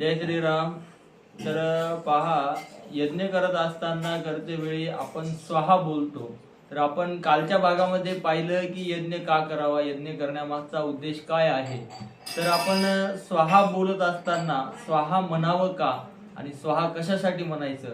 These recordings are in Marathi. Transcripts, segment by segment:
जय श्रीराम. तर पहा यज्ञ करत असताना करते वेळी आपण स्वहा बोलतो. तर आपण कालच्या भागामध्ये पाहिलं की यज्ञ का करावा यज्ञ करण्यामागचा उद्देश काय आहे? तर आपण स्वहा बोलत असताना स्वहा म्हणावं का? आणि स्वहा कशासाठी म्हणायचं?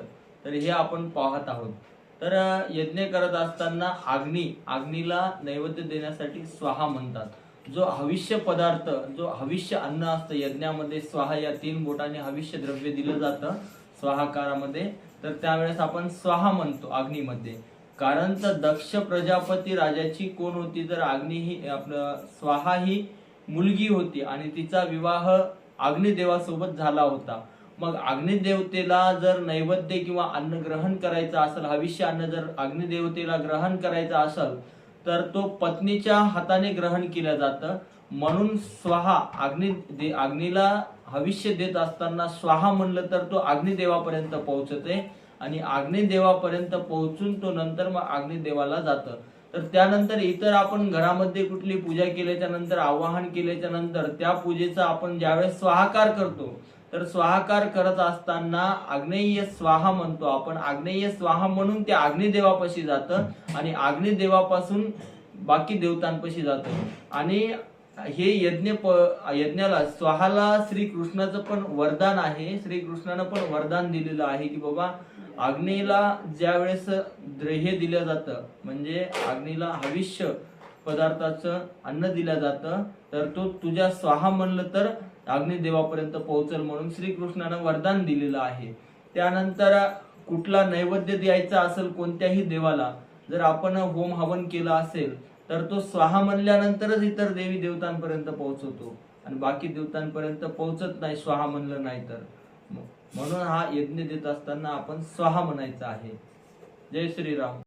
तर हे आपण पाहत आहोत. तर यज्ञ करत असताना अग्नी अग्नीला नैवेद्य देण्यासाठी स्वाहा म्हणतात. जो हविष्य पदार्थ जो हविष्य अन्न असतं यज्ञामध्ये स्वाहा या तीन बोटाने हविष्य द्रव्य दिलं जातं स्वाहाकारामध्ये. तर त्यावेळेस आपण स्वाहा म्हणतो अग्नीमध्ये. कारण तर दक्ष प्रजापती राजाची कोण होती? तर अग्नी ही आपलं स्वाहा ही मुलगी होती आणि तिचा विवाह अग्निदेवासोबत झाला होता. मग अग्निदेवतेला जर नैवेद्य किंवा अन्न ग्रहण करायचं असेल हविष्य अन्न जर अग्निदेवतेला ग्रहण करायचं असेल तर तो पत्नीच्या हाताने ग्रहण केलं जातं. म्हणून स्वाहा अग्नी दे अग्नीला हविष्य देत असताना स्वाहा म्हणलं तर तो अग्निदेवापर्यंत पोहोचते आणि अग्निदेवापर्यंत पोहोचून तो नंतर मग अग्निदेवाला जातं. तर त्यानंतर इतर आपण घरामध्ये कुठली पूजा केल्याच्यानंतर आवाहन केल्याच्यानंतर त्या पूजेचा आपण ज्यावेळेस स्वाहाकार करतो तर स्वाहाकार करत असताना आग्नेय स्वाहा म्हणतो आपण. आग्नेय स्वाहा म्हणून ते अग्निदेवापाशी जातं आणि अग्निदेवापासून बाकी देवतांपाशी जातं. आणि हे यज्ञ प यज्ञाला स्वाहाला श्रीकृष्णाचं पण वरदान आहे. श्रीकृष्णानं पण वरदान दिलेलं आहे की बाबा अग्नीला ज्या वेळेस हे दिलं जातं म्हणजे अग्नीला हविष्य पदार्थाचं अन्न दिलं जातं तर तो तुझ्या स्वाहा म्हणलं तर अग्निदेवापर्यंत पोहोचल म्हणून श्रीकृष्णानं वरदान दिलेलं आहे. त्यानंतर कुठला नैवेद्य द्यायचा असेल कोणत्याही देवाला जर आपण होम हवन केलं असेल तर तो स्वाहा म्हणल्यानंतरच इतर देवी देवतांपर्यंत पोहोचवतो. आणि बाकी देवतांपर्यंत पोहोचत नाही स्वाहा म्हणलं नाही तर. म्हणून हा यज्ञ देत असताना आपण स्वाहा म्हणायचा आहे. जय श्रीराम.